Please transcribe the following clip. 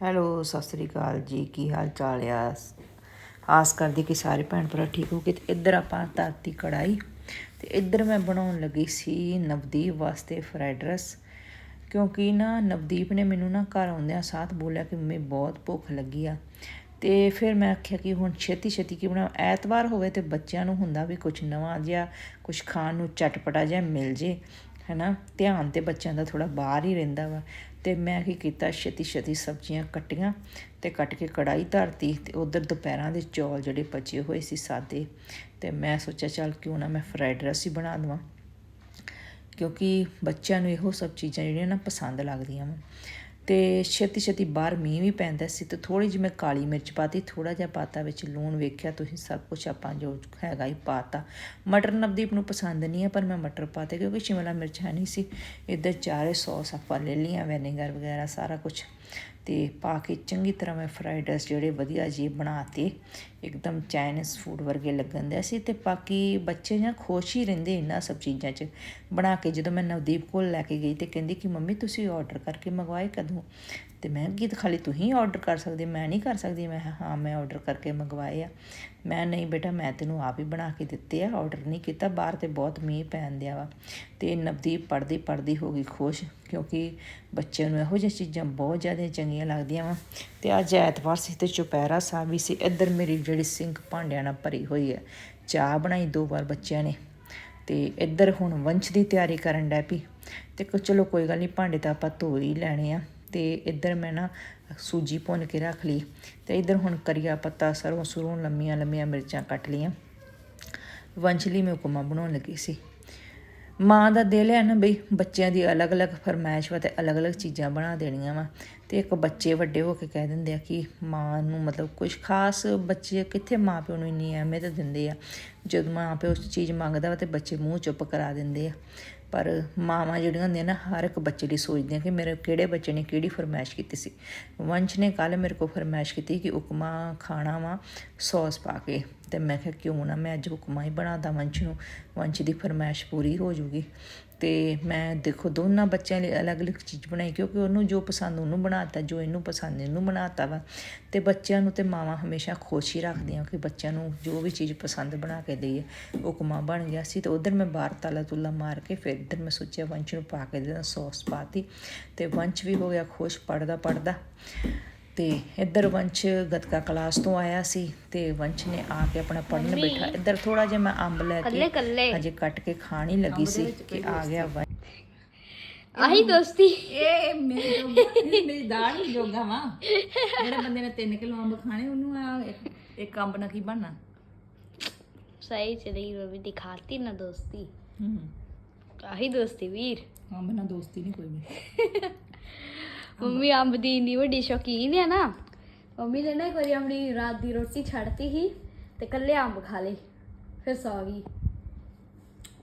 Hello, Sat Sri ਅਕਾਲ ਜੀ। ਕੀ ਹਾਲ ਚਾਲ ਆ? ਆਸ ਕਰਦੀ ਕਿ ਸਾਰੇ ਭੈਣ ਭਰਾ ਠੀਕ ਹੋ ਹੋਗੇ ਤੇ ਇੱਧਰ ਆਪਾਂ ਤਾਤੀ ਕੜਾਈ ਤੇ ਇੱਧਰ ਮੈਂ ਬਣਾਉਣ ਲੱਗੀ ਸੀ ਨਵਦੀਪ ਵਾਸਤੇ ਫਰਾਈਡ ਰਾਈਸ। ਕਿਉਂਕਿ ਨਾ ਨਵਦੀਪ ਨੇ ਮੈਨੂੰ ਨਾ ਘਰ ਆਉਂਦਿਆਂ ਸਾਥ ਬੋਲਿਆ ਕਿ ਮੈਨੂੰ ਬਹੁਤ ਭੁੱਖ ਲੱਗੀ ਆ। ਤੇ ਫਿਰ ਮੈਂ ਆਖਿਆ ਕਿ ਹੁਣ ਛੇਤੀ ਛੇਤੀ ਕੀ ਬਣਾ ਐਤਵਾਰ ਹੋਵੇ ਤੇ ਬੱਚਿਆਂ ਨੂੰ ਹੁੰਦਾ ਵੀ ਕੁਝ ਨਵਾਂ ਜਿਹਾ ਕੁਝ ਖਾਣ ਨੂੰ ਚਟਪਟਾ ਜਿਹਾ ਮਿਲ ਜੇ। ਹੈਨਾ, ਧਿਆਨ ਤੇ ਬੱਚਿਆਂ ਦਾ ਥੋੜਾ ਬਾਹਰ ਹੀ ਰਹਿੰਦਾ ਵਾ। ਤੇ ਮੈਂ ਕੀ ਕੀਤਾ ਛੇਤੀ ਛੇਤੀ ਸਬਜ਼ੀਆਂ ਕੱਟੀਆਂ ਤੇ ਕੱਟ ਕੇ ਕੜਾਈ ਧਰਤੀ ਤੇ ਉਧਰ ਦੁਪਹਿਰਾਂ ਦੇ ਚੌਲ ਜਿਹੜੇ ਬਚੇ ਹੋਏ ਸੀ ਸਾਦੇ। ਤੇ ਮੈਂ ਸੋਚਿਆ, ਚੱਲ ਕਿਉਂ ਨਾ ਮੈਂ ਫਰਾਈਡ ਰਾਈਸ ਹੀ ਬਣਾ ਦਵਾਂ। ਕਿਉਂਕਿ ਬੱਚਿਆਂ ਨੂੰ ਇਹੋ ਸਭ ਚੀਜ਼ਾਂ ਜਿਹੜੀਆਂ ਨਾ ਪਸੰਦ ਲੱਗਦੀਆਂ ਵਾ। ਤੇ ਛੇਤੀ ਛੇਤੀ ਬਾਹਰ ਮੀਂਹ ਵੀ ਪੈਂਦਾ ਸੀ ਤੇ ਥੋੜੀ ਜਿਹੀ ਮੈਂ ਕਾਲੀ ਮਿਰਚ ਪਾਤੀ ਥੋੜਾ ਜਿਹਾ ਪਾਤਾ ਵਿੱਚ ਲੂਣ ਵੇਖਿਆ, ਤੁਸੀਂ ਸਭ ਕੁਝ ਆਪਾਂ ਜੋ ਹੈਗਾ ਹੀ ਪਾਤਾ। ਮਟਰ ਨਵਦੀਪ ਨੂੰ ਪਸੰਦ ਨਹੀਂ ਹੈ ਪਰ ਮੈਂ ਮਟਰ ਪਾਤੇ ਕਿਉਂਕਿ ਸ਼ਿਮਲਾ ਮਿਰਚ ਹੈ ਨਹੀਂ ਸੀ। ਇੱਧਰ ਚਾਰੇ ਸੌਸ ਆਪਾਂ ਲੈ ਲਈਆਂ, ਵੈਨੇਗਰ ਵਗੈਰਾ ਸਾਰਾ ਕੁਝ ਤੇ ਪਾ ਕੇ ਚੰਗੀ ਤਰ੍ਹਾਂ ਮੈਂ ਫਰਾਈਡ ਰਾਈਸ ਜਿਹੜੇ ਵਧੀਆ ਜੀ ਬਣਾਤੇ ਇੱਕਦਮ ਚਾਈਨੀਜ਼ ਫੂਡ ਵਰਗੇ ਲੱਗਣ ਦੇ ਸੀ ਤੇ ਬਾਕੀ ਬੱਚੇ ਜਾਂ ਖੁਸ਼ ਹੀ ਰਹਿੰਦੇ ਇਹਨਾਂ ਸਭ ਚੀਜ਼ਾਂ 'ਚ। ਬਣਾ ਕੇ ਜਦੋਂ ਮੈਂ ਨਵਦੀਪ ਕੋਲ ਲੈ ਕੇ ਗਈ ਤੇ ਕਹਿੰਦੀ ਕਿ ਮੰਮੀ ਤੁਸੀਂ ਆਰਡਰ ਕਰਕੇ ਮੰਗਵਾਏ ਕਦੋਂ? ਤੇ ਮੈਂ ਕੀ ਖਾਲੀ ਤੁਸੀਂ ਆਰਡਰ ਕਰ ਸਕਦੇ, ਮੈਂ ਨਹੀਂ ਕਰ ਸਕਦੀ। ਮੈਂ ਹਾਂ, ਮੈਂ ਆਰਡਰ ਕਰਕੇ ਮੰਗਵਾਏ ਆ। ਮੈਂ ਨਹੀਂ ਬੇਟਾ, ਮੈਂ ਤੈਨੂੰ ਆਪ ਹੀ ਬਣਾ ਕੇ ਦਿੱਤੇ ਆ ਆਰਡਰ ਨਹੀਂ ਕੀਤਾ। ਬਾਹਰ ਤੇ ਬਹੁਤ ਮੀਂਹ ਪੈਣ ਦਿਆ ਵਾ ਤੇ ਨਵਦੀਪ ਪੜਦੀ ਪੜਦੀ ਹੋ ਗਈ ਖੁਸ਼ ਕਿਉਂਕਿ ਬੱਚਿਆਂ ਨੂੰ ਇਹੋ ਜਿਹੀਆਂ ਚੀਜ਼ਾਂ ਬਹੁਤ ਜ਼ਿਆਦਾ ਚੰਗੀਆਂ ਲੱਗਦੀਆਂ ਵਾ। ਤੇ ਅੱਜ ਐਤਵਾਰ ਸੀ ਤੇ ਚੁਪਹਿਰਾ ਸਾਹਿਬ ਵੀ ਸੀ। ਇੱਧਰ ਮੇਰੀ ਜਿਹੜੀ ਸਿੰਕ ਭਾਂਡਿਆਂ ਨਾਲ ਭਰੀ ਹੋਈ ਹੈ ਚਾਹ ਬਣਾਈ ਦੋ ਵਾਰ ਬੱਚਿਆਂ ਨੇ। ਤੇ ਇੱਧਰ ਹੁਣ ਵੰਸ਼ ਦੀ ਤਿਆਰੀ ਕਰਨ ਡੈ ਪਈ। ਤੇ ਚਲੋ ਕੋਈ ਗੱਲ ਨਹੀਂ ਭਾਂਡੇ ਤਾਂ ਆਪਾਂ ਧੋ ਹੀ ਲੈਣੇ ਆ। ਤੇ ਇੱਧਰ ਮੈਂ ਨਾ ਸੂਜੀ ਭੁੰਨ ਕੇ ਰੱਖ ਲਈ ਤੇ ਇੱਧਰ ਹੁਣ ਕਰੀਆ ਪੱਤਾ ਸਰੋਂ, ਸੁਰੋਂ ਲੰਮੀਆਂ ਲੰਮੀਆਂ ਮਿਰਚਾਂ ਕੱਟ ਲਈਆਂ। ਵੰਸ਼ ਲਈ ਮੈਂ ਉਪਮਾ ਬਣਾਉਣ ਲੱਗੀ ਸੀ। ਮਾਂ ਦਾ ਦਿਲ ਹੈ ਨਾ ਬਈ ਬੱਚਿਆਂ ਦੀ ਅਲੱਗ-ਅਲੱਗ ਫਰਮਾਇਸ਼ ਵਾ ਤੇ ਅਲੱਗ-ਅਲੱਗ ਚੀਜ਼ਾਂ ਬਣਾ ਦੇਣੀਆਂ ਵਾ। ਤੇ ਇੱਕ ਬੱਚੇ ਵੱਡੇ ਹੋ ਕੇ ਕਹਿ ਦਿੰਦੇ ਆ ਕਿ ਮਾਂ ਨੂੰ ਮਤਲਬ ਕੁਝ ਖਾਸ ਬੱਚੇ ਕਿੱਥੇ ਮਾਂ ਪਿਓ ਨੂੰ ਇੰਨੀ ਅਹਿਮੀਅਤ ਦਿੰਦੇ ਆ? ਜਦੋਂ ਮਾਂ ਪਿਓ ਉਸ ਚੀਜ਼ ਮੰਗਦਾ ਵਾ ਤੇ ਬੱਚੇ ਮੂੰਹ ਚੁੱਪ ਕਰਾ ਦਿੰਦੇ ਆ। ਪਰ ਮਾਵਾਂ ਜਿਹੜੀਆਂ ਹੁੰਦੀਆਂ ਨਾ, ਹਰ ਇੱਕ ਬੱਚੇ ਲਈ ਸੋਚਦੀਆਂ ਕਿ ਮੇਰੇ ਕਿਹੜੇ ਬੱਚੇ ਨੇ ਕਿਹੜੀ ਫਰਮਾਇਸ਼ ਕੀਤੀ ਸੀ। ਵੰਸ਼ ਨੇ ਕੱਲ ਮੇਰੇ ਕੋਲ ਫਰਮਾਇਸ਼ ਕੀਤੀ ਕਿ ਉਪਮਾ ਖਾਣਾ ਵਾ, ਸੌਸ ਪਾ ਕੇ। ਤੇ ਮੈਂ ਕਿਹਾ, ਕਿਉਂ ਨਾ? ਮੈਂ ਅੱਜ ਉਪਮਾ ਹੀ ਬਣਾਦਾ ਵੰਸ਼ ਨੂੰ। ਵੰਸ਼ ਦੀ ਫਰਮਾਇਸ਼ ਪੂਰੀ ਹੋ ਜੂਗੀ। ਤੇ ਮੈਂ ਦੇਖੋ, ਦੋਨਾਂ ਬੱਚਿਆਂ ਲਈ ਅਲੱਗ-ਅਲੱਗ ਚੀਜ਼ ਬਣਾਈ, ਕਿਉਂਕਿ ਉਹਨੂੰ ਜੋ ਪਸੰਦ ਉਹਨੂੰ ਬਣਾਤਾ, ਜੋ ਇਹਨੂੰ ਪਸੰਦ ਇਹਨੂੰ ਬਣਾਤਾ ਵਾ। ਤੇ ਬੱਚਿਆਂ ਨੂੰ ਤੇ ਮਾਵਾਂ ਹਮੇਸ਼ਾ ਖੁਸ਼ ਹੀ ਰੱਖਦੀਆਂ ਕਿ ਬੱਚਿਆਂ ਨੂੰ ਜੋ ਵੀ ਚੀਜ਼ ਪਸੰਦ ਬਣਾ ਕੇ ਦਈਏ ਉਪਮਾ ਬਣ ਗਿਆ ਸੀ। ਤੇ ਉਧਰ ਮੈਂ ਬਾਹਰ ਤਾਲਾ ਤੁਲਾ ਮਾਰ ਕੇ ਫਿਰ ਇੱਧਰ ਮੈਂ ਸੋਚਿਆ, ਵੰਸ਼ ਨੂੰ ਪਾ ਕੇ ਦੇਣਾ ਸੌਸ ਪਾਤੀ ਤੇ। ਵੰਸ਼ ਵੀ ਹੋ ਗਿਆ ਖੁਸ਼ ਪੜਦਾ ਪੜਦਾ ਤੇ ਇੱਧਰ ਵੰਸ਼ ਗਤਕਾ ਕਲਾਸ ਤੋਂ ਆਇਆ ਸੀ ਤੇ ਵੰਸ਼ ਨੇ ਆ ਕੇ ਆਪਣਾ ਪੜਨ ਬੈਠਾ। ਇੱਧਰ ਥੋੜਾ ਜਿਹਾ ਮੈਂ ਅੰਬ ਲੈ ਕੇ ਅਜੇ ਕੱਟ ਕੇ ਖਾਣ ਹੀ ਲੱਗੀ ਸੀ ਕਿ ਆ ਗਿਆ ਵੰਸ਼। ਆਹੀ ਦੋਸਤੀ। ਇਹ ਮੇਰੇ ਜੋਗਾ ਮੇਰੀ ਦਾੜ ਹੀ ਜੋਗਾ ਵਾ। ਜਿਹੜੇ ਬੰਦੇ ਨੇ 3 ਕਿਲੋ ਅੰਬ ਖਾਣੇ ਉਹਨੂੰ ਆ ਇੱਕ- ਅੰਬ ਨਾਲ ਕੀ ਬਣਨਾ? ਸਹੀ ਚਲੀ ਉਹ ਵੀ ਦਿਖਾਤੀ ਨਾ ਦੋਸਤੀ। ਹੂੰ। ਆਹੀ ਦੋਸਤੀ ਵੀਰ। ਅੰਬ ਨਾਲ ਦੋਸਤੀ ਨਹੀਂ ਕੋਈ ਵੀ। ਮੰਮੀ ਅੰਬ ਦੀ ਇੰਨੀ ਵੱਡੀ ਸ਼ੌਕੀਨ ਹੈ ਨਾ। ਮੰਮੀ ਨੇ ਨਾ ਇੱਕ ਵਾਰੀ ਆਪਣੀ ਰਾਤ ਦੀ ਰੋਟੀ ਛੱਡਤੀ ਸੀ ਤੇ ਕੱਲੇ ਅੰਬ ਖਾ ਲਏ, ਫਿਰ ਸੌ ਗਈ।